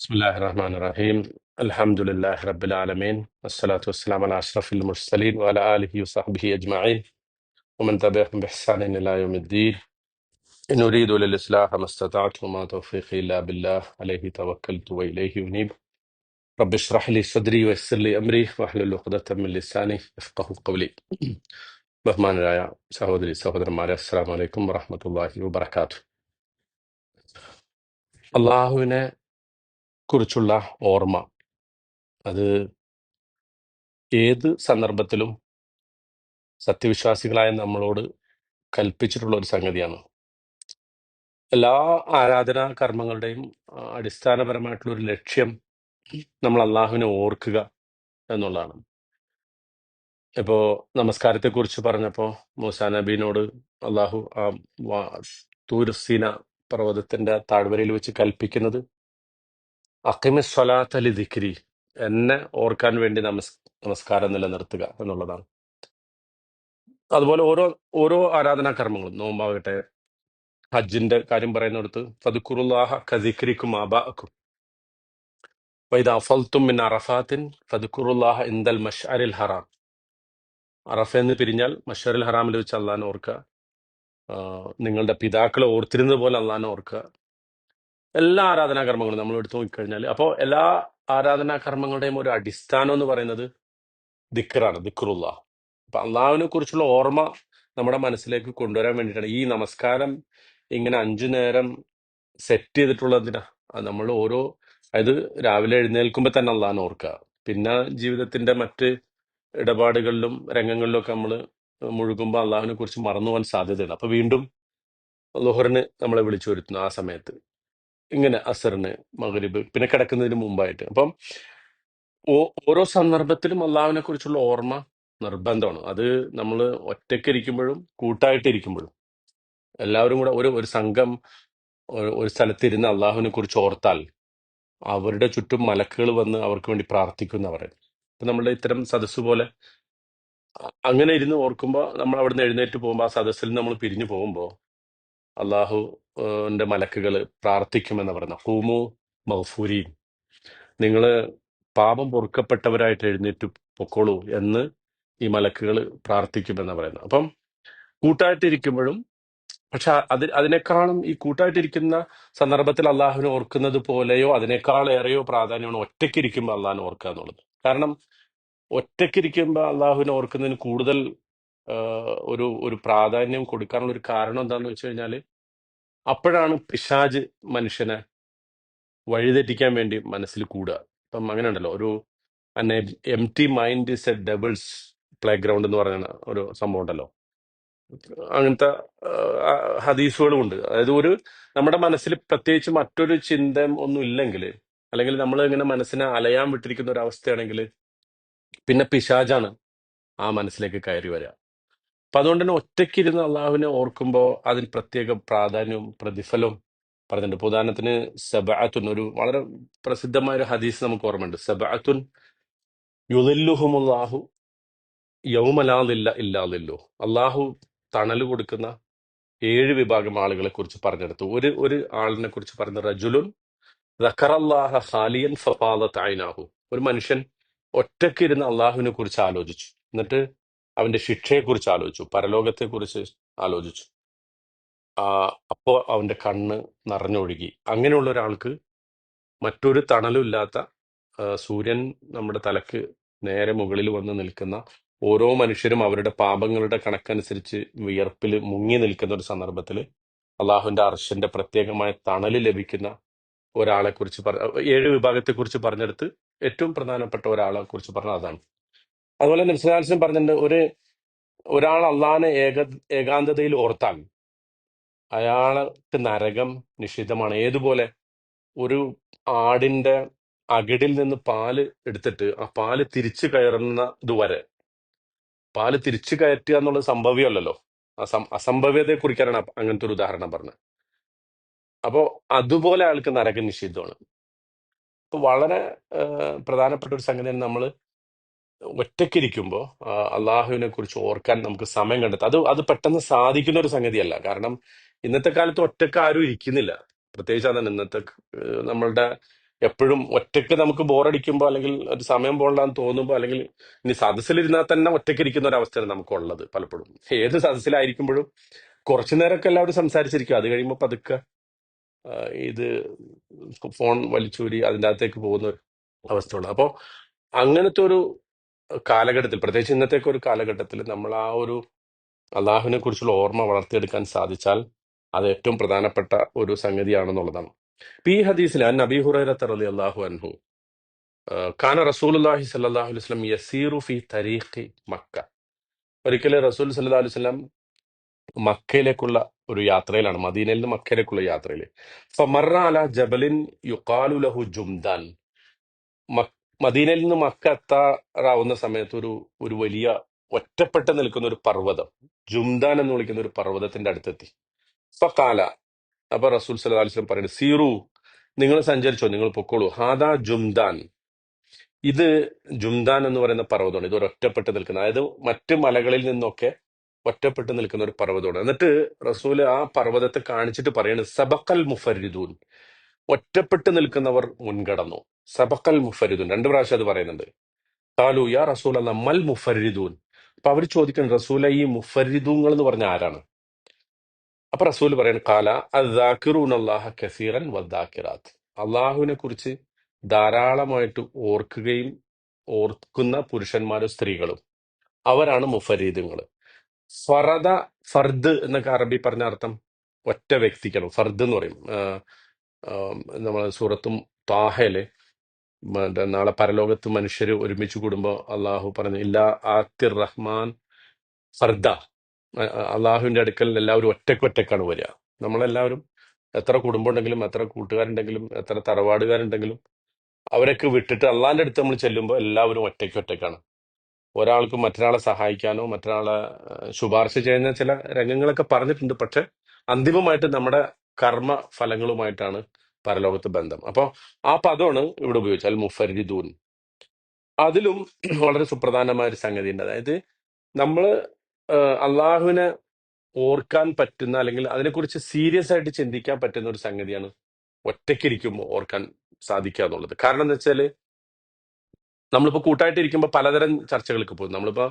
بسم الله الرحمن الرحيم الحمد لله رب العالمين والصلاة والسلام على أشرف المرسلين وعلى آله وصحبه أجمعين ومن تبعهم بإحسان إلى يوم الدين إن أريد للإصلاح ما استطعت وما توفيقي إلا بالله عليه توكلت وإليه أنيب رب اشرح لي صدري ويسر لي أمري واحلل عقدة من لساني يفقه قولي ബഹുമാനരായ സഹോദരി സഹോദരന്മാരെ അസ്സാം വലൈക്കും വറഹമത്തല്ലാഹി വബർക്കാത്തു അള്ളാഹുവിനെ കുറിച്ചുള്ള ഓർമ്മ. അത് ഏത് സന്ദർഭത്തിലും സത്യവിശ്വാസികളായ നമ്മളോട് കൽപ്പിച്ചിട്ടുള്ള ഒരു സംഗതിയാണ്. എല്ലാ ആരാധനാ കർമ്മങ്ങളുടെയും അടിസ്ഥാനപരമായിട്ടുള്ള ഒരു ലക്ഷ്യം നമ്മൾ അള്ളാഹുവിനെ ഓർക്കുക എന്നുള്ളതാണ്. ഇപ്പോ നമസ്കാരത്തെ കുറിച്ച് പറഞ്ഞപ്പോ മൂസാ നബീനോട് അള്ളാഹു ആ വാ- തൂര് സീന പർവതത്തിന്റെ താഴ്വരയിൽ വെച്ച് കൽപ്പിക്കുന്നത് അക്കിമി അലി ദിക്രി എന്നെ ഓർക്കാൻ വേണ്ടി നമസ് നമസ്കാരം നിലനിർത്തുക എന്നുള്ളതാണ്. അതുപോലെ ഓരോ ഓരോ ആരാധനാ കർമ്മങ്ങളും. നോമ്പാകട്ടെ ഹജ്ജിന്റെ കാര്യം പറയുന്നിടത്ത് ഫതുക്കുറുല്ലാഹ കദിക്രിക്കും ആബാക്കും വൈദ അഫൽത്തും മിൻ അറഫാത്തിൻ ഫതുക്കുറുല്ലാഹ ഇന്ദൽ മഷ്അരിൽ ഹറാം. അറഫ എന്ന് പിരിഞ്ഞാൽ മഷറിൽ ഹറാമിൽ വെച്ച് അള്ളഹാനെ ഓർക്കുക. നിങ്ങളുടെ പിതാക്കളെ ഓർത്തിരുന്നത് പോലെ ഓർക്കുക. എല്ലാ ആരാധനാ കർമ്മങ്ങളും നമ്മൾ എടുത്തു നോക്കിക്കഴിഞ്ഞാൽ അപ്പോൾ എല്ലാ ആരാധനാ കർമ്മങ്ങളുടെയും ഒരു അടിസ്ഥാനം എന്ന് പറയുന്നത് ദിക്റാണ് ദിക്റുള്ള അപ്പൊ അള്ളാഹുവിനെ കുറിച്ചുള്ള ഓർമ്മ നമ്മുടെ മനസ്സിലേക്ക് കൊണ്ടുവരാൻ വേണ്ടിയിട്ടാണ് ഈ നമസ്കാരം ഇങ്ങനെ അഞ്ചു നേരം സെറ്റ് ചെയ്തിട്ടുള്ളതിനാ. അത് നമ്മൾ ഓരോ അതായത് രാവിലെ എഴുന്നേൽക്കുമ്പോൾ തന്നെ അള്ളാഹാനെ ഓർക്കുക. പിന്നെ ജീവിതത്തിന്റെ മറ്റ് ഇടപാടുകളിലും രംഗങ്ങളിലും ഒക്കെ നമ്മൾ മുഴുകുമ്പോൾ അള്ളാഹുവിനെ കുറിച്ച് മറന്നു പോകാൻ സാധ്യതയുണ്ട്. അപ്പൊ വീണ്ടും ലുഹറിന് നമ്മളെ വിളിച്ചു വരുത്തുന്നു ആ സമയത്ത്. ഇങ്ങനെ അസറിന് മഗ്രിബ് പിന്നെ കിടക്കുന്നതിന് മുമ്പായിട്ട്. അപ്പം ഓ- ഓരോ സന്ദർഭത്തിലും അള്ളാഹുവിനെ കുറിച്ചുള്ള ഓർമ്മ നിർബന്ധമാണ്. അത് നമ്മൾ ഒറ്റയ്ക്ക് ഒറ്റയ്ക്കിരിക്കുമ്പോഴും കൂട്ടായിട്ടിരിക്കുമ്പോഴും. എല്ലാവരും കൂടെ ഒരു ഒരു സംഘം ഒരു സ്ഥലത്തിരുന്ന് അള്ളാഹുവിനെ കുറിച്ച് ഓർത്താൽ അവരുടെ ചുറ്റും മലക്കുകൾ വന്ന് അവർക്ക് വേണ്ടി പ്രാർത്ഥിക്കുന്ന പറയുന്നത്. ഇപ്പൊ നമ്മളുടെ ഇത്തരം സദസ്സ് പോലെ അങ്ങനെ ഇരുന്ന് ഓർക്കുമ്പോൾ നമ്മൾ അവിടുന്ന് എഴുന്നേറ്റ് പോകുമ്പോൾ ആ സദസ്സിൽ നമ്മൾ പിരിഞ്ഞു പോകുമ്പോൾ അള്ളാഹുന്റെ മലക്കുകൾ പ്രാർത്ഥിക്കുമെന്ന് പറയുന്നത് ഹൂമു മഹഫൂരി നിങ്ങൾ പാപം പൊറുക്കപ്പെട്ടവരായിട്ട് എഴുന്നേറ്റ് പൊക്കോളൂ എന്ന് ഈ മലക്കുകൾ പ്രാർത്ഥിക്കുമെന്ന് പറയുന്നത്. അപ്പം കൂട്ടായിട്ടിരിക്കുമ്പോഴും പക്ഷെ അത് അതിനേക്കാളും ഈ കൂട്ടായിട്ടിരിക്കുന്ന സന്ദർഭത്തിൽ അള്ളാഹുവിനെ ഓർക്കുന്നത് പോലെയോ അതിനേക്കാൾ ഏറെയോ പ്രാധാന്യമാണ് ഒറ്റയ്ക്കിരിക്കുമ്പോൾ അള്ളാഹിനെ ഓർക്കുക എന്നുള്ളത്. കാരണം ഒറ്റയ്ക്കിരിക്കുമ്പോൾ അള്ളാഹുവിനെ ഓർക്കുന്നതിന് കൂടുതൽ ഒരു ഒരു പ്രാധാന്യം കൊടുക്കാനുള്ള ഒരു കാരണം എന്താണെന്ന് വെച്ച് കഴിഞ്ഞാൽ അപ്പോഴാണ് പിശാജ് മനുഷ്യനെ വഴിതെറ്റിക്കാൻ വേണ്ടി മനസ്സിൽ കൂടുക ഇപ്പം അങ്ങനെ ഉണ്ടല്ലോ ഒരു empty mind is a devil's playground എന്ന് പറയുന്ന ഒരു സംഭവം ഉണ്ടല്ലോ. അങ്ങനത്തെ ഹദീസുകളും ഉണ്ട് അതായത് ഒരു നമ്മുടെ മനസ്സിൽ പ്രത്യേകിച്ച് മറ്റൊരു ചിന്ത ഒന്നും ഇല്ലെങ്കിൽ അല്ലെങ്കിൽ നമ്മൾ ഇങ്ങനെ മനസ്സിനെ അലയാൻ വിട്ടിരിക്കുന്ന ഒരു അവസ്ഥയാണെങ്കിൽ പിന്നെ പിശാജാണ് ആ മനസ്സിലേക്ക് കയറി വരിക അപ്പൊ അതുകൊണ്ട് തന്നെ ഒറ്റയ്ക്കിരുന്ന് അള്ളാഹുവിനെ ഓർക്കുമ്പോൾ അതിന് പ്രത്യേക പ്രാധാന്യവും പ്രതിഫലവും പറഞ്ഞിട്ടുണ്ട്. ഇപ്പൊ ഉദാഹരണത്തിന് സബഅത്തുൻ ഒരു വളരെ പ്രസിദ്ധമായ ഒരു ഹദീസ് നമുക്ക് ഓർമ്മയുണ്ട്. സബഅത്തുൻ യുദില്ലുഹുമുല്ലാഹു യൗമലാദില്ല ഇല്ലാതില്ലു അള്ളാഹു തണൽ കൊടുക്കുന്ന ഏഴ് വിഭാഗം ആളുകളെ കുറിച്ച് പറഞ്ഞെടുത്തു. ഒരു ഒരു ആളിനെ കുറിച്ച് പറഞ്ഞ റജുലുൻ ഫഫാദത്ത് ഐനാഹു. ഒരു മനുഷ്യൻ ഒറ്റയ്ക്കിരുന്ന് അള്ളാഹുവിനെ കുറിച്ച് ആലോചിച്ചു. എന്നിട്ട് അവന്റെ ശിക്ഷയെക്കുറിച്ച് ആലോചിച്ചു. പരലോകത്തെക്കുറിച്ച് ആലോചിച്ചു. ആ അപ്പോ അവന്റെ കണ്ണ് നിറഞ്ഞൊഴുകി. അങ്ങനെയുള്ള ഒരാൾക്ക് മറ്റൊരു തണലും ഇല്ലാത്ത സൂര്യൻ നമ്മുടെ തലക്ക് നേരെ മുകളിൽ വന്ന് നിൽക്കുന്ന ഓരോ മനുഷ്യരും അവരുടെ പാപങ്ങളുടെ കണക്കനുസരിച്ച് വിയർപ്പിൽ മുങ്ങി നിൽക്കുന്ന ഒരു സന്ദർഭത്തിൽ അള്ളാഹുവിന്റെ അർശന്റെ പ്രത്യേകമായ തണൽ ലഭിക്കുന്ന ഒരാളെ കുറിച്ച് പറ ഏഴ് വിഭാഗത്തെ കുറിച്ച് പറഞ്ഞെടുത്ത് ഏറ്റവും പ്രധാനപ്പെട്ട ഒരാളെ കുറിച്ച് അതാണ്. അതുപോലെ നിർസലാൽസിനും പറഞ്ഞിട്ടുണ്ട് ഒരു ഒരാൾ അള്ളാഹിനെ ഏക ഏകാന്തതയിൽ ഓർത്താൽ അയാൾക്ക് നരകം നിഷിദ്ധമാണ്. ഏതുപോലെ ഒരു ആടിന്റെ അകിടിൽ നിന്ന് പാൽ എടുത്തിട്ട് ആ പാൽ തിരിച്ചു കയറുന്നത് വരെ പാൽ തിരിച്ചു കയറ്റുക എന്നുള്ളത് സംഭവ്യമല്ലല്ലോ അസം അസംഭവ്യതയെ കുറിക്കാനാണ് അങ്ങനത്തെ ഒരു ഉദാഹരണം പറഞ്ഞത്. അപ്പോ അതുപോലെ അയാൾക്ക് നരകം നിഷിദ്ധമാണ്. അപ്പൊ വളരെ പ്രധാനപ്പെട്ട ഒരു സംഗതിയാണ് നമ്മൾ ഒറ്റയ്ക്കിരിക്കുമ്പോൾ അള്ളാഹുവിനെ കുറിച്ച് ഓർക്കാൻ നമുക്ക് സമയം കണ്ടെത്താം. അത് അത് പെട്ടെന്ന് സാധിക്കുന്ന ഒരു സംഗതിയല്ല. കാരണം ഇന്നത്തെ കാലത്ത് ഒറ്റയ്ക്ക് ആരും ഇരിക്കുന്നില്ല. പ്രത്യേകിച്ച് അതാണ് ഇന്നത്തെ നമ്മളുടെ എപ്പോഴും ഒറ്റയ്ക്ക് നമുക്ക് ബോറടിക്കുമ്പോൾ അല്ലെങ്കിൽ ഒരു സമയം പോകണ്ടെന്ന് തോന്നുമ്പോൾ അല്ലെങ്കിൽ ഇനി സദസ്സിലിരുന്നാൽ തന്നെ ഒറ്റയ്ക്ക് ഇരിക്കുന്ന ഒരു അവസ്ഥയാണ് നമുക്ക് ഉള്ളത് പലപ്പോഴും. ഏത് സദസ്സിലായിരിക്കുമ്പോഴും കുറച്ചു നേരമൊക്കെ എല്ലാവരും സംസാരിച്ചിരിക്കും. അത് കഴിയുമ്പോൾ പതുക്കെ ഇത് ഫോൺ വലിച്ചൂരി അതിന്റെ അകത്തേക്ക് പോകുന്ന ഒരു അവസ്ഥയുള്ളത് അപ്പോൾ അങ്ങനത്തെ ഒരു കാലഘട്ടത്തിൽ പ്രത്യേകിച്ച് ഇന്നത്തേക്ക് ഒരു കാലഘട്ടത്തിൽ നമ്മൾ ആ ഒരു അള്ളാഹുവിനെ കുറിച്ചുള്ള ഓർമ്മ വളർത്തിയെടുക്കാൻ സാധിച്ചാൽ അത് ഏറ്റവും പ്രധാനപ്പെട്ട ഒരു സംഗതിയാണെന്നുള്ളതാണ്. പി ഹദീസിൽ അൻ നബി ഹുറൈറത്ത് അലി അള്ളാഹു അൻഹു ആ, കാന റസൂലുള്ളാഹി സ്വല്ലല്ലാഹു അലൈഹി വസല്ലം യസീറു ഫി തരീഖി മക്ക. ഒരിക്കലും റസൂൽ സല്ലല്ലാഹു അലൈഹി വസല്ലം മക്കയിലേക്കുള്ള ഒരു യാത്രയിലാണ് മദീനയിൽ നിന്ന് മക്കയിലേക്കുള്ള യാത്രയിൽ ഫമറ അല ജബലിൻ യുഖാലു ലഹു ജുംദാൻ. മദീനയിൽ നിന്ന് മക്ക എത്താറാവുന്ന സമയത്ത് ഒരു ഒരു വലിയ ഒറ്റപ്പെട്ട് നിൽക്കുന്ന ഒരു പർവതം ജുംദാൻ എന്ന് വിളിക്കുന്ന ഒരു പർവതത്തിന്റെ അടുത്തെത്തി. ഫക്കാല അപ്പൊ റസൂൽ സല്ലല്ലാഹു പറയുന്നത് സീറു നിങ്ങൾ സഞ്ചരിച്ചോ നിങ്ങൾ പൊക്കോളൂ. ഹാദാ ജുംദാൻ. ഇത് ജുംദാൻ എന്ന് പറയുന്ന പർവതമാണ്. ഇത് ഒരു ഒറ്റപ്പെട്ട് നിൽക്കുന്ന അതായത് മറ്റ് മലകളിൽ നിന്നൊക്കെ ഒറ്റപ്പെട്ട് നിൽക്കുന്ന ഒരു പർവതമാണ്. എന്നിട്ട് റസൂൽ ആ പർവതത്തെ കാണിച്ചിട്ട് പറയുന്നത് സബക്കൽ മുഫരിദൂൻ. ഒറ്റപ്പെട്ട് നിൽക്കുന്നവർ മുൻകടന്നു സബക്കൽ മുഫരിദൂൻ. രണ്ട് പ്രാവശ്യം അത് പറയുന്നുണ്ട്. കാലു യാ റസൂൽ അല്ല മൽ മുഫരിദൂൻ. അപ്പൊ അവർ ചോദിക്കണം റസൂല ഈ മുഫരിദൂങ്ങൾ എന്ന് പറഞ്ഞ ആരാണ്? അപ്പൊ റസൂൽ പറയുന്നത് കാല അദാക്കിറൂൻ അള്ളാഹ കസീറൻ വദ്ദാക്കിറാത്ത് അള്ളാഹുവിനെ കുറിച്ച് ധാരാളമായിട്ട് ഓർക്കുകയും ഓർക്കുന്ന പുരുഷന്മാരും സ്ത്രീകളും അവരാണ് മുഫരീദുങ്ങൾ. ഫറദ ഫർദ് എന്നൊക്കെ അറബി പറഞ്ഞ അർത്ഥം ഒറ്റ വ്യക്തിക്കാണ്. ഫർദ് എന്ന് പറയും. നമ്മൾ സൂറത്തും താഹയിലെ നാളെ പരലോകത്ത് മനുഷ്യർ ഒരുമിച്ച് കൂടുമ്പോൾ അള്ളാഹു പറഞ്ഞു ഇല്ല ആത്തിർ റഹ്മാൻ ഫർദ. അ- അള്ളാഹുവിന്റെ അടുക്കൽ എല്ലാവരും ഒറ്റക്കൊറ്റക്കാണ് വരിക. നമ്മളെല്ലാവരും എത്ര കുടുംബം ഉണ്ടെങ്കിലും എത്ര കൂട്ടുകാരുണ്ടെങ്കിലും എത്ര തറവാടുകാരുണ്ടെങ്കിലും അവരൊക്കെ വിട്ടിട്ട് അള്ളാഹിന്റെ അടുത്ത് നമ്മൾ ചെല്ലുമ്പോൾ എല്ലാവരും ഒറ്റയ്ക്ക് ഒറ്റക്കാണ്. ഒരാൾക്ക് മറ്റൊരാളെ സഹായിക്കാനോ മറ്റൊരാളെ ശുപാർശ ചെയ്യുന്ന ചില രംഗങ്ങളൊക്കെ പറഞ്ഞിട്ടുണ്ട്. പക്ഷെ അന്തിമമായിട്ട് നമ്മുടെ കർമ്മ ഫലങ്ങളുമായിട്ടാണ് പരലോകത്ത് ബന്ധം. അപ്പോൾ ആ പദമാണ് ഇവിടെ ഉപയോഗിച്ചത് അൽ മുഫരിദൂൻ. അതിലും വളരെ സുപ്രധാനമായ ഒരു സംഗതി ഉണ്ട് അതായത് നമ്മൾ അള്ളാഹുവിനെ ഓർക്കാൻ പറ്റുന്ന അല്ലെങ്കിൽ അതിനെക്കുറിച്ച് സീരിയസ് ആയിട്ട് ചിന്തിക്കാൻ പറ്റുന്ന ഒരു സംഗതിയാണ് ഒറ്റയ്ക്കിരിക്കുമ്പോൾ ഓർക്കാൻ സാധിക്കുക എന്നുള്ളത്. കാരണം എന്താ വെച്ചാൽ നമ്മളിപ്പോ കൂട്ടായിട്ട് ഇരിക്കുമ്പോൾ പലതരം ചർച്ചകൾക്ക് പോകും നമ്മളിപ്പോ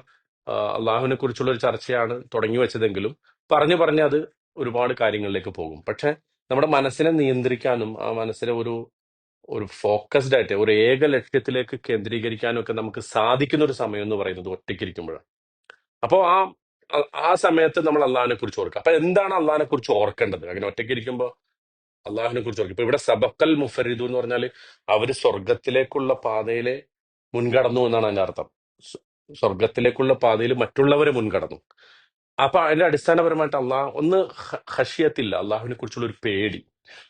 ആ, അള്ളാഹുവിനെ കുറിച്ചുള്ള ഒരു ചർച്ചയാണ് തുടങ്ങി വെച്ചതെങ്കിലും പറഞ്ഞു പറഞ്ഞ് അത് ഒരുപാട് കാര്യങ്ങളിലേക്ക് പോകും. പക്ഷെ നമ്മുടെ മനസ്സിനെ നിയന്ത്രിക്കാനും ആ മനസ്സിനെ ഒരു ഒരു ഫോക്കസ്ഡ് ആയിട്ട് ഒരു ഏക ലക്ഷ്യത്തിലേക്ക് കേന്ദ്രീകരിക്കാനും ഒക്കെ നമുക്ക് സാധിക്കുന്ന ഒരു സമയം എന്ന് പറയുന്നത് ഒറ്റയ്ക്കിരിക്കുമ്പോഴാണ്. അപ്പോൾ ആ ആ സമയത്ത് നമ്മൾ അള്ളാഹിനെ കുറിച്ച് ഓർക്കുക. അപ്പൊ എന്താണ് അള്ളാഹിനെ കുറിച്ച് ഓർക്കേണ്ടത്? അങ്ങനെ ഒറ്റയ്ക്കിരിക്കുമ്പോൾ അള്ളാഹിനെ കുറിച്ച് ഓർക്കും ഇപ്പൊ ഇവിടെ സബക്കൽ മുഫരിദു എന്ന് പറഞ്ഞാൽ അവർ സ്വർഗത്തിലേക്കുള്ള പാതയിലെ മുൻകടന്നു എന്നാണ് അതിന്റെ അർത്ഥം. സ്വർഗത്തിലേക്കുള്ള പാതയിൽ മറ്റുള്ളവരെ മുൻകടന്നു. അപ്പൊ അതിന്റെ അടിസ്ഥാനപരമായിട്ട് അള്ളാഹ് ഒന്ന് ഹഷിയത്തില്ല അള്ളാഹുവിനെ കുറിച്ചുള്ള ഒരു പേടി.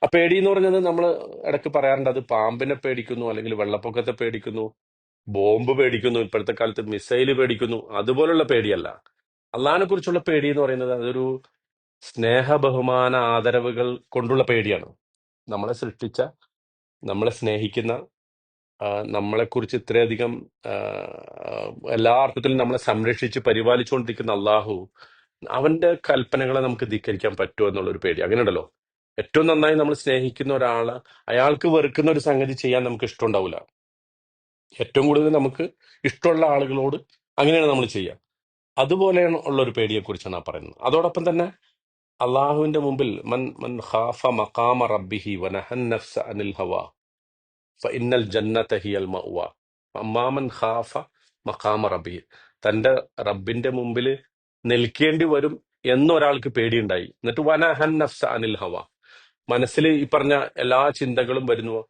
ആ പേടി എന്ന് പറഞ്ഞത് നമ്മൾ ഇടയ്ക്ക് പറയാറുണ്ട് അത് പാമ്പിനെ പേടിക്കുന്നു അല്ലെങ്കിൽ വെള്ളപ്പൊക്കത്തെ പേടിക്കുന്നു ബോംബ് പേടിക്കുന്നു ഇപ്പോഴത്തെ കാലത്ത് മിസൈൽ പേടിക്കുന്നു അതുപോലുള്ള പേടിയല്ല. അള്ളാഹിനെ കുറിച്ചുള്ള പേടി എന്ന് പറയുന്നത് അതൊരു സ്നേഹ ബഹുമാന ആദരവുകൾ കൊണ്ടുള്ള പേടിയാണ്. നമ്മളെ സൃഷ്ടിച്ച നമ്മളെ സ്നേഹിക്കുന്ന ആ, നമ്മളെക്കുറിച്ച് ഇത്രയധികം എല്ലാ അർത്ഥത്തിലും നമ്മളെ സംരക്ഷിച്ച് പരിപാലിച്ചുകൊണ്ടിരിക്കുന്ന അള്ളാഹു അവന്റെ കൽപ്പനകളെ നമുക്ക് ധിക്കരിക്കാൻ പറ്റുമോ എന്നുള്ളൊരു പേടി. അങ്ങനെ ഉണ്ടല്ലോ ഏറ്റവും നന്നായി നമ്മൾ സ്നേഹിക്കുന്ന ഒരാൾ അയാൾക്ക് വെറുക്കുന്ന ഒരു സംഗതി ചെയ്യാൻ നമുക്ക് ഇഷ്ടമുണ്ടാവില്ല ഏറ്റവും കൂടുതൽ നമുക്ക് ഇഷ്ടമുള്ള ആളുകളോട് അങ്ങനെയാണ് നമ്മൾ ചെയ്യുക. അതുപോലെ ഉള്ള ഒരു പേടിയെ കുറിച്ചാണ് ആ പറയുന്നത്. അതോടൊപ്പം തന്നെ അള്ളാഹുവിന്റെ മുമ്പിൽ മൻ മൻ ഖാഫ മഖാമ റബ്ബിഹി വനഹൻ നഫ്സ അനിൽ ഹവ ഫഇന്നൽ ജന്നത ഹിയൽ മഅവ. അമ്മാമൻ ഖാഫ മഖാമ റബ്ബിഹി. തന്റെ റബ്ബിന്റെ മുമ്പിൽ നിൽക്കേണ്ടി വരും എന്നൊരാൾക്ക് പേടിയുണ്ടായി. എന്നിട്ട് വനഹൻ നഫ്സ അനിൽ ഹവ. മനസ്സിൽ ഈ പറഞ്ഞ എല്ലാ ചിന്തകളും വരുന്നു.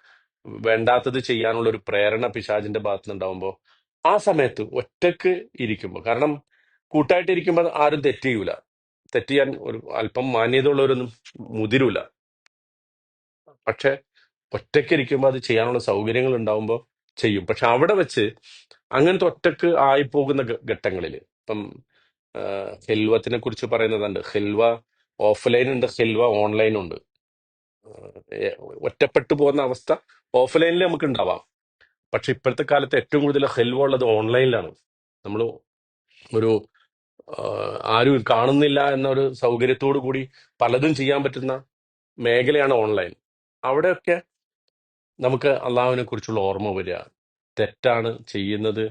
വേണ്ടാത്തത് ചെയ്യാനുള്ള ഒരു പ്രേരണ പിശാചിന്റെ ഭാഗത്ത് നിന്നുണ്ടാവുമ്പോ ആ സമയത്ത് ഒറ്റയ്ക്ക് ഇരിക്കുമ്പോൾ കാരണം കൂട്ടായിട്ട് ഇരിക്കുമ്പോൾ ആരും തെറ്റിയൂല ചെയ്യൂല. തെറ്റ് ചെയ്യാൻ ഒരു അല്പം മാന്യത ഉള്ളവരൊന്നും മുതിരൂല. പക്ഷെ ഒറ്റയ്ക്ക് ഇരിക്കുമ്പോൾ അത് ചെയ്യാനുള്ള സൗകര്യങ്ങൾ ഉണ്ടാവുമ്പോൾ ചെയ്യും. പക്ഷെ അവിടെ വെച്ച് അങ്ങനത്തെ ഒറ്റയ്ക്ക് ആയി പോകുന്ന ഘട്ടങ്ങളിൽ ഹെൽവത്തിനെ കുറിച്ച് പറയുന്നതുണ്ട്. ഹെൽവ ഓഫ്ലൈൻ ഉണ്ട് ഹെൽവ ഓൺലൈൻ ഉണ്ട് ഒറ്റപ്പെട്ടു പോകുന്ന അവസ്ഥ ഓഫ്ലൈനിൽ നമുക്ക് ഉണ്ടാവാം പക്ഷെ ഇപ്പോഴത്തെ കാലത്ത് ഏറ്റവും കൂടുതൽ ഹെൽവ ഉള്ളത് ഓൺലൈനിലാണ്. നമ്മൾ ഒരു ആരും കാണുന്നില്ല എന്നൊരു സൗകര്യത്തോടു കൂടി പലതും ചെയ്യാൻ പറ്റുന്ന മേഖലയാണ് ഓൺലൈൻ. അവിടെയൊക്കെ നമുക്ക് അള്ളാഹുവിനെ കുറിച്ചുള്ള ഓർമ്മ വരിക. തെറ്റാണ് ചെയ്യുന്നത്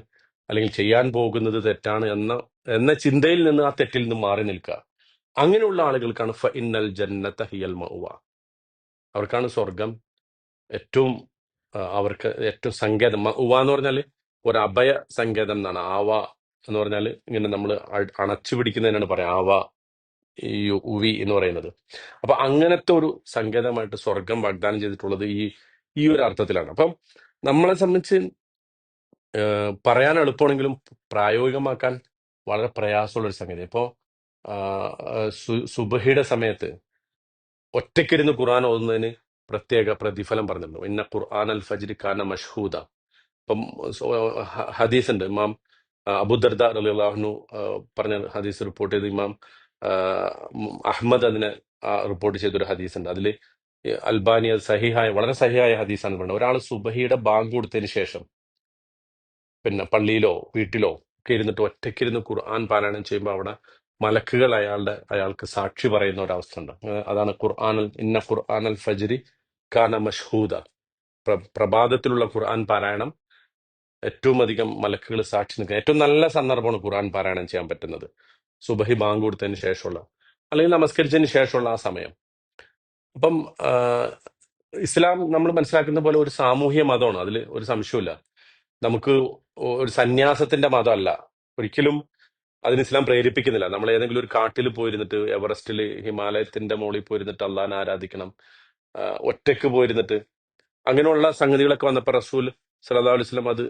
അല്ലെങ്കിൽ ചെയ്യാൻ പോകുന്നത് തെറ്റാണ് എന്ന എന്ന ചിന്തയിൽ നിന്ന് ആ തെറ്റിൽ നിന്ന് മാറി നിൽക്കുക. അങ്ങനെയുള്ള ആളുകൾക്കാണ് ഫ ഇന്നൽ ജന്നത്ത ഹിയൽ മൗവ. അവർക്കാണ് സ്വർഗം ഏറ്റവും അവർക്ക് ഏറ്റവും സങ്കേതം. മൗവ എന്ന് പറഞ്ഞാൽ ഒരു അഭയ സങ്കേതം എന്നാണ്. ആവ എന്ന് പറഞ്ഞാൽ ഇങ്ങനെ നമ്മൾ അണച്ചു പിടിക്കുന്നതിനാണ് പറയാം ആവ ഈ ഉവി എന്ന് പറയുന്നത്. അപ്പൊ അങ്ങനത്തെ ഒരു സങ്കേതമായിട്ട് സ്വർഗം വാഗ്ദാനം ചെയ്തിട്ടുള്ളത് ഈ ഈ ഒരു അർത്ഥത്തിലാണ്. അപ്പം നമ്മളെ സംബന്ധിച്ച് പറയാൻ എളുപ്പമാണെങ്കിലും പ്രായോഗികമാക്കാൻ വളരെ പ്രയാസമുള്ള ഒരു സംഗതി. ഇപ്പോ സുബഹിയുടെ സമയത്ത് ഒറ്റയ്ക്കിരുന്ന് ഖുർആൻ ഓതുന്നതിന് പ്രത്യേക പ്രതിഫലം പറഞ്ഞിട്ടുണ്ട് ഇന്ന ഖുർആൻ അൽ ഫജ്രി ഖാന മഷ്ഹൂദ. ഇപ്പം ഹദീസ് ഉണ്ട് ഇമാം ആ, അബൂദർദ റളിയല്ലാഹു പറഞ്ഞ ഹദീസ് റിപ്പോർട്ട് ചെയ്ത് ഇമാം ഉം, അഹ്മദ് അതിനെ റിപ്പോർട്ട് ചെയ്തൊരു ഹദീസ് ഉണ്ട് അതിൽ അൽബാനിയ സഹിഹായ വളരെ സഹിഹായ ഹദീസാണ് പറഞ്ഞത്. ഒരാൾ സുബഹിയുടെ ബാങ്ക് കൊടുത്തതിന് ശേഷം പിന്നെ പള്ളിയിലോ വീട്ടിലോ ഒക്കെ ഇരുന്നിട്ട് ഒറ്റയ്ക്കിരുന്ന് ഖുർആൻ പാരായണം ചെയ്യുമ്പോൾ അവിടെ മലക്കുകൾ അയാളുടെ അയാൾക്ക് സാക്ഷി പറയുന്ന ഒരു അവസ്ഥ ഉണ്ട് അതാണ് ഖുർആൻ ഇന്ന ഖുർആൻ അൽ ഫജ്രി കാന മഷ്ഹൂദ. പ്ര- പ്രഭാതത്തിലുള്ള ഖുർആൻ പാരായണം ഏറ്റവും അധികം മലക്കുകൾ സാക്ഷി നിൽക്കുക ഏറ്റവും നല്ല സന്ദർഭമാണ് ഖുർആൻ പാരായണം ചെയ്യാൻ പറ്റുന്നത്. സുബഹി ബാങ്ക് കൊടുത്തതിന് ശേഷമുള്ള അല്ലെങ്കിൽ നമസ്കരിച്ചതിന് ശേഷമുള്ള ആ സമയം. അപ്പം ഇസ്ലാം നമ്മൾ മനസ്സിലാക്കുന്ന പോലെ ഒരു സാമൂഹ്യ മതമാണ് അതിൽ ഒരു സംശയമില്ല നമുക്ക് ഒരു സന്യാസത്തിന്റെ മതമല്ല. ഒരിക്കലും അതിന് ഇസ്ലാം പ്രേരിപ്പിക്കുന്നില്ല. നമ്മൾ ഏതെങ്കിലും ഒരു കാട്ടിൽ പോയിരുന്നിട്ട് എവറസ്റ്റിൽ ഹിമാലയത്തിന്റെ മുകളിൽ പോയിരുന്നിട്ട് അള്ളാഹിനെ ആരാധിക്കണം ആ, ഒറ്റയ്ക്ക് പോയിരുന്നിട്ട് അങ്ങനെയുള്ള സംഗതികളൊക്കെ വന്നപ്പോൾ റസൂൽ സല്ലല്ലാഹു അലൈഹി വസല്ലം അത്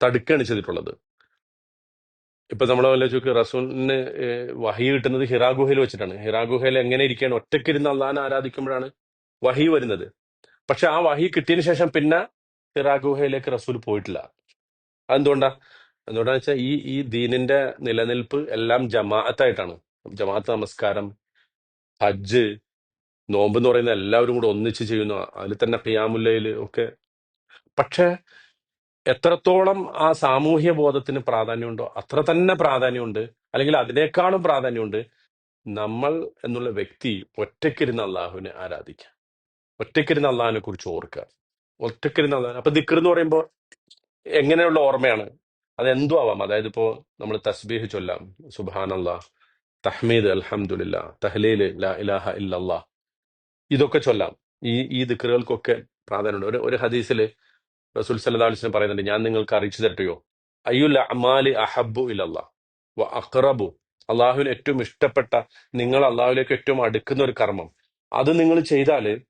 തടുക്കുകയാണ് ചെയ്തിട്ടുള്ളത്. ഇപ്പൊ നമ്മൾ വല്ല ചോദിക്കും റസൂലിന് വഹി കിട്ടുന്നത് ഹിറാ ഗുഹയിൽ വെച്ചിട്ടാണ്. ഹിറാ ഗുഹയിൽ എങ്ങനെ ഇരിക്കുകയാണ് ഒറ്റയ്ക്കിരുന്ന് അള്ളാഹിനെ ആരാധിക്കുമ്പോഴാണ് വഹി വരുന്നത്. പക്ഷെ ആ വഹി കിട്ടിയതിന് ശേഷം പിന്നെ ഹിറാ ഗുഹയിലേക്ക് റസൂൽ പോയിട്ടില്ല. അതെന്തുകൊണ്ടാ എന്തുകൊണ്ടാന്ന് വെച്ചാൽ ഈ ഈ ദീനിന്റെ നിലനിൽപ്പ് എല്ലാം ജമാഅത്തായിട്ടാണ്. ജമാഅത്ത് നമസ്കാരം ഹജ്ജ് നോമ്പ് എന്ന് പറയുന്ന എല്ലാവരും കൂടെ ഒന്നിച്ച് ചെയ്യുന്നു അതിൽ തന്നെ ഖിയാമുല്ലയിൽ ഒക്കെ. പക്ഷെ എത്രത്തോളം ആ സാമൂഹ്യ ബോധത്തിന് പ്രാധാന്യമുണ്ടോ അത്ര തന്നെ പ്രാധാന്യമുണ്ട്. അല്ലെങ്കിൽ അതിനേക്കാളും പ്രാധാന്യമുണ്ട് നമ്മൾ എന്നുള്ള വ്യക്തി ഒറ്റയ്ക്കിരുന്ന് അള്ളാഹുവിനെ ആരാധിക്കുക. ഒറ്റയ്ക്കിരുന്ന് അള്ളാഹിനെ കുറിച്ച് ഓർക്കുക. ഒറ്റയ്ക്കിരുന്ന് അള്ളാഹ് അപ്പൊ ദിക്ർ എന്ന് പറയുമ്പോൾ എങ്ങനെയുള്ള ഓർമ്മയാണ്? അത് ആവാം അതായത് ഇപ്പോ നമ്മൾ തസ്ബീഹ് ചൊല്ലാം. അള്ളാഹ് തഹ്മീദ് അൽഹംദുലില്ല. തഹ്ലീൽ ലാ ഇലാഹ ഇല്ലല്ലാ. ഇതൊക്കെ ചൊല്ലാം. ഈ ഈ ദിക്കറുകൾക്കൊക്കെ പ്രാധാന്യമുണ്ട്. ഒരു ഒരു ഹദീസിൽ റസൂൽ സല്ലല്ലാഹു പറയുന്നുണ്ട് ഞാൻ നിങ്ങൾക്ക് അറിയിച്ചു തരട്ടെയോ? അയ്യുൽ അമാലി അഹബ്ബു ഇലല്ലാ. വ അഖറബു. അള്ളാഹുവിന് ഏറ്റവും ഇഷ്ടപ്പെട്ട നിങ്ങൾ അള്ളാഹുലേക്ക് ഏറ്റവും അടുക്കുന്ന ഒരു കർമ്മം. അത് നിങ്ങൾ ചെയ്താൽ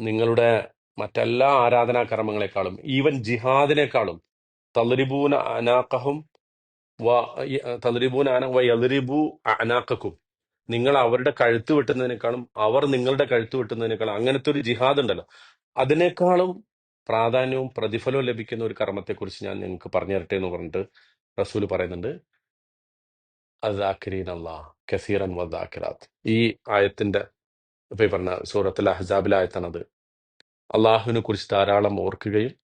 നിങ്ങളുടെ മറ്റെല്ലാ ആരാധനാ കർമ്മങ്ങളെക്കാളും ഈവൻ ജിഹാദിനേക്കാളും തലരിബൂന അനാക്കഹും വ തളരിബൂന അന വ അനാക്കും നിങ്ങൾ അവരുടെ കഴുത്ത് വെട്ടുന്നതിനേക്കാളും അവർ നിങ്ങളുടെ കഴുത്ത് വെട്ടുന്നതിനേക്കാളും അങ്ങനത്തെ ഒരു ജിഹാദ് ഉണ്ടല്ലോ അതിനേക്കാളും പ്രാധാന്യവും പ്രതിഫലവും ലഭിക്കുന്ന ഒരു കർമ്മത്തെക്കുറിച്ച് ഞാൻ നിങ്ങൾക്ക് പറഞ്ഞു തരട്ടെ എന്ന് പറഞ്ഞിട്ട് റസൂൽ പറയുന്നുണ്ട്. അദാക്കിരീൻ അള്ളാഹ് കസീറൻ വദാക്കിറാത്ത് ഈ ആയത്തിന്റെ ഇപ്പൊ ഈ പറഞ്ഞ സൂറത്തുൽ അഹ്സാബിലെ അള്ളാഹുവിനെ കുറിച്ച് ധാരാളം ഓർക്കുകയും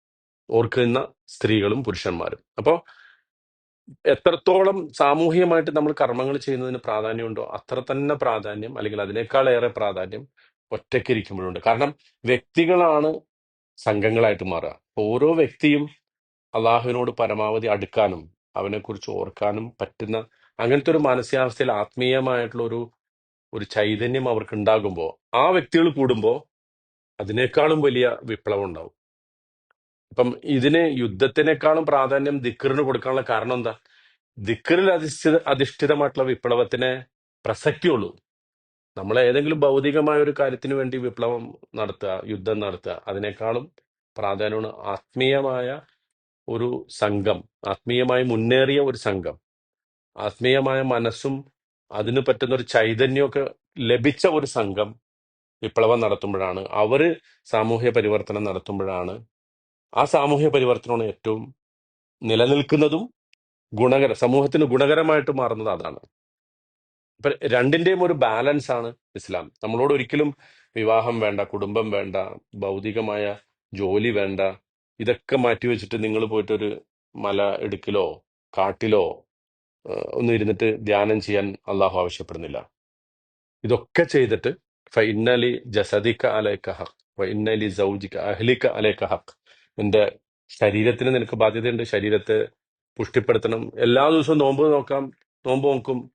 ഓർക്കുന്ന സ്ത്രീകളും പുരുഷന്മാരും. അപ്പോൾ എത്രത്തോളം സാമൂഹികമായിട്ട് നമ്മൾ കർമ്മങ്ങൾ ചെയ്യുന്നതിന് പ്രാധാന്യമുണ്ടോ? അത്ര തന്നെ പ്രാധാന്യം അല്ലെങ്കിൽ അതിനേക്കാൾ ഏറെ പ്രാധാന്യം ഒറ്റയ്ക്കിരിക്കുമ്പോഴുണ്ട് കാരണം വ്യക്തികളാണ് സംഘങ്ങളായിട്ട് മാറുക. അപ്പൊ ഓരോ വ്യക്തിയും അള്ളാഹുവിനോട് പരമാവധി അടുക്കാനും അവനെക്കുറിച്ച് ഓർക്കാനും പറ്റുന്ന അങ്ങനത്തെ ഒരു മാനസികാവസ്ഥയിൽ ആത്മീയമായിട്ടുള്ള ഒരു ഒരു ചൈതന്യം അവർക്ക് ഉണ്ടാകുമ്പോൾ ആ വ്യക്തികൾ കൂടുമ്പോൾ അതിനേക്കാളും വലിയ വിപ്ലവം ഉണ്ടാവും. ഇപ്പം ഇതിന് യുദ്ധത്തിനേക്കാളും പ്രാധാന്യം ദിക്കറിന് കൊടുക്കാനുള്ള കാരണം എന്താ? ദിക്കറിൽ അധിഷ്ഠിത അധിഷ്ഠിതമായിട്ടുള്ള വിപ്ലവത്തിന് പ്രസക്തിയുള്ളൂ. നമ്മൾ ഏതെങ്കിലും ഭൗതികമായ ഒരു കാര്യത്തിന് വേണ്ടി വിപ്ലവം നടത്തുക യുദ്ധം നടത്തുക അതിനേക്കാളും പ്രാധാന്യമാണ് ആത്മീയമായ ഒരു സംഘം ആത്മീയമായി മുന്നേറിയ ഒരു സംഘം ആത്മീയമായ മനസ്സും അതിന് പറ്റുന്ന ഒരു ചൈതന്യമൊക്കെ ലഭിച്ച ഒരു സംഘം വിപ്ലവം നടത്തുമ്പോഴാണ്. അവർ സാമൂഹ്യ പരിവർത്തനം നടത്തുമ്പോഴാണ്. ആ സാമൂഹ്യ പരിവർത്തനമാണ് ഏറ്റവും നിലനിൽക്കുന്നതും ഗുണകര സമൂഹത്തിന് ഗുണകരമായിട്ട് മാറുന്നത് അതാണ്. ഇപ്പൊ രണ്ടിന്റെയും ഒരു ബാലൻസ് ആണ് ഇസ്ലാം. നമ്മളോട് ഒരിക്കലും വിവാഹം വേണ്ട കുടുംബം വേണ്ട ഭൗതികമായ ജോലി വേണ്ട ഇതൊക്കെ മാറ്റി വെച്ചിട്ട് നിങ്ങൾ പോയിട്ടൊരു മല ഇടുക്കിലോ കാട്ടിലോ ഒന്നും ഇരുന്നിട്ട് ധ്യാനം ചെയ്യാൻ അള്ളാഹു ആവശ്യപ്പെടുന്നില്ല. ഇതൊക്കെ ചെയ്തിട്ട് ഫൈനലി ജസദിക്ക അലൈക്ക ഹക് ഫൈന്നലി സൗജിക്ക അഹ്ലിക്ക അലേക്ക ഹക്ക് നിന്റെ ശരീരത്തിന് നിനക്ക് ബാധ്യതയുണ്ട്. ശരീരത്തെ പുഷ്ടിപ്പെടുത്തണം. എല്ലാ ദിവസവും നോമ്പ് നോക്കാം. നോമ്പ് നോക്കും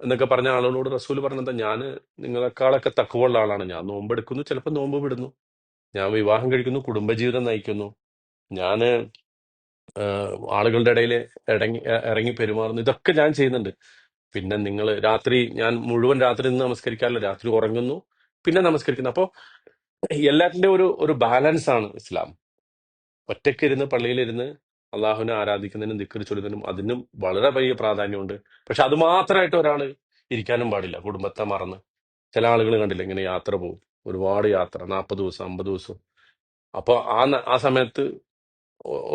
എന്നൊക്കെ പറഞ്ഞ ആളുകളോട് റസൂൽ പറഞ്ഞത് ഞാൻ നിങ്ങളെക്കാളൊക്കെ തക്കവുള്ള ആളാണ്. ഞാൻ നോമ്പെടുക്കുന്നു ചിലപ്പോൾ നോമ്പ് വിടുന്നു. ഞാൻ വിവാഹം കഴിക്കുന്നു. കുടുംബജീവിതം നയിക്കുന്നു. ഞാൻ ആളുകളുടെ ഇടയിൽ ഇടങ്ങി ഇറങ്ങി പെരുമാറുന്നു. ഇതൊക്കെ ഞാൻ ചെയ്യുന്നുണ്ട്. പിന്നെ നിങ്ങൾ രാത്രി ഞാൻ മുഴുവൻ രാത്രി നിന്ന് നമസ്കരിക്കാറില്ല. രാത്രി ഉറങ്ങുന്നു. പിന്നെ നമസ്കരിക്കുന്നു. അപ്പോൾ എല്ലാറ്റിന്റെ ഒരു ഒരു ബാലൻസ് ആണ് ഇസ്ലാം. ഒറ്റയ്ക്കിരുന്ന് പള്ളിയിലിരുന്ന് അള്ളാഹുവിനെ ആരാധിക്കുന്നതിനും ദിക്കറി ചൊല്ലുന്നതിനും അതിനും വളരെ വലിയ പ്രാധാന്യമുണ്ട്. പക്ഷെ അത് മാത്രമായിട്ട് ഒരാൾ ഇരിക്കാനും പാടില്ല. കുടുംബത്തെ മറന്ന്. ചില ആളുകൾ കണ്ടില്ല ഇങ്ങനെ യാത്ര പോകും. ഒരുപാട് യാത്ര. നാൽപ്പത് ദിവസം അമ്പത് ദിവസം. അപ്പോൾ ആ ആ സമയത്ത്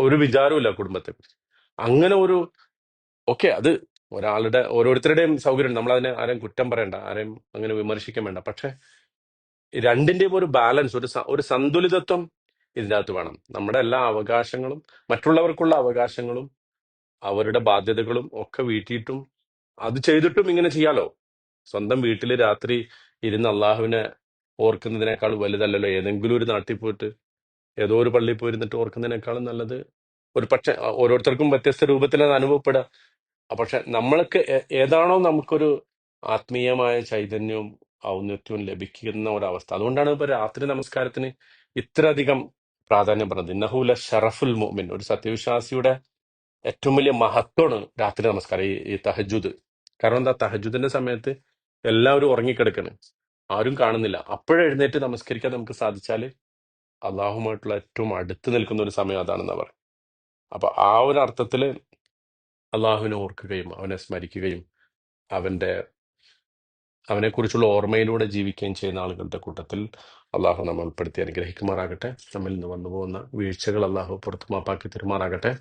ഒരു വിചാരവുമില്ല കുടുംബത്തെ കുറിച്ച്. അങ്ങനെ ഒരു ഓക്കെ അത് ഒരാളുടെ ഓരോരുത്തരുടെയും സൗകര്യം നമ്മൾ അതിനെ ആരെയും കുറ്റം പറയണ്ട ആരെയും അങ്ങനെ വിമർശിക്കാൻ വേണ്ട. പക്ഷെ രണ്ടിന്റെയും ഒരു ബാലൻസ് ഒരു ഒരു സന്തുലിതത്വം ഇതിനകത്ത് വേണം. നമ്മുടെ എല്ലാ അവകാശങ്ങളും മറ്റുള്ളവർക്കുള്ള അവകാശങ്ങളും അവരുടെ ബാധ്യതകളും ഒക്കെ വീട്ടിയിട്ടും അത് ചെയ്തിട്ടും ഇങ്ങനെ ചെയ്യാലോ? സ്വന്തം വീട്ടിൽ രാത്രി ഇരുന്ന് അള്ളാഹുവിനെ ഓർക്കുന്നതിനേക്കാൾ വലുതല്ലല്ലോ? ഏതെങ്കിലും ഒരു നാട്ടിൽ പോയിട്ട് ഏതോ ഒരു പള്ളിയിൽ പോയിരുന്നിട്ട് ഓർക്കുന്നതിനേക്കാളും നല്ലത്. ഒരു പക്ഷെ ഓരോരുത്തർക്കും വ്യത്യസ്ത രൂപത്തിൽ അത് അനുഭവപ്പെടാം പക്ഷെ നമ്മൾക്ക് ഏതാണോ നമുക്കൊരു ആത്മീയമായ ചൈതന്യവും ഔന്നത്യവും ലഭിക്കുന്ന ഒരവസ്ഥ അതുകൊണ്ടാണ് ഇപ്പൊ രാത്രി നമസ്കാരത്തിന് ഇത്രയധികം പ്രാധാന്യം പറഞ്ഞത്. ഇന്നഹുല ഷറഫുൽ മുഅ്മിൻ. ഒരു സത്യവിശ്വാസിയുടെ ഏറ്റവും വലിയ മഹത്വമാണ് രാത്രി നമസ്കാരം ഈ ഈ തഹജുദ് കാരണം എന്താ? തഹജുദിന്റെ സമയത്ത് എല്ലാവരും ഉറങ്ങിക്കിടക്കാണ്. ആരും കാണുന്നില്ല. അപ്പോഴെഴുന്നേറ്റ് നമസ്കരിക്കാൻ നമുക്ക് സാധിച്ചാൽ അള്ളാഹുമായിട്ടുള്ള ഏറ്റവും അടുത്ത് നിൽക്കുന്ന ഒരു സമയം അതാണെന്ന് പറയും അപ്പൊ ആ ഒരു അർത്ഥത്തിൽ അള്ളാഹുവിനെ ഓർക്കുകയും അവനെ സ്മരിക്കുകയും അവന്റെ അവനെക്കുറിച്ചുള്ള ഓർമ്മയിലൂടെ ജീവിക്കുകയും ചെയ്യുന്ന ആളുകളുടെ കൂട്ടത്തിൽ അള്ളാഹു നമ്മൾ ഉൾപ്പെടുത്തി അനുഗ്രഹിക്കുമാറാകട്ടെ. നമ്മിൽ നിന്ന് വന്നു പോകുന്ന വീഴ്ചകൾ അള്ളാഹു പുറത്തു മാപ്പാക്കി തരുമാറാകട്ടെ.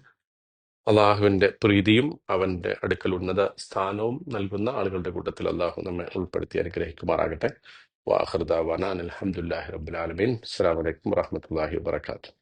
അള്ളാഹുവിന്റെ പ്രീതിയും അവന്റെ അടുക്കൽ ഉന്നത സ്ഥാനവും നൽകുന്ന ആളുകളുടെ കൂട്ടത്തിൽ അള്ളാഹു നമ്മെ ഉൾപ്പെടുത്തി അനുഗ്രഹിക്കുമാറാകട്ടെ. വാഹൃദാവാന അലഹമുല്ലാഹി റബുലാലമീൻ അസ്സാം വലൈക്കും വാഹമത്തല്ലാഹി വാത്തു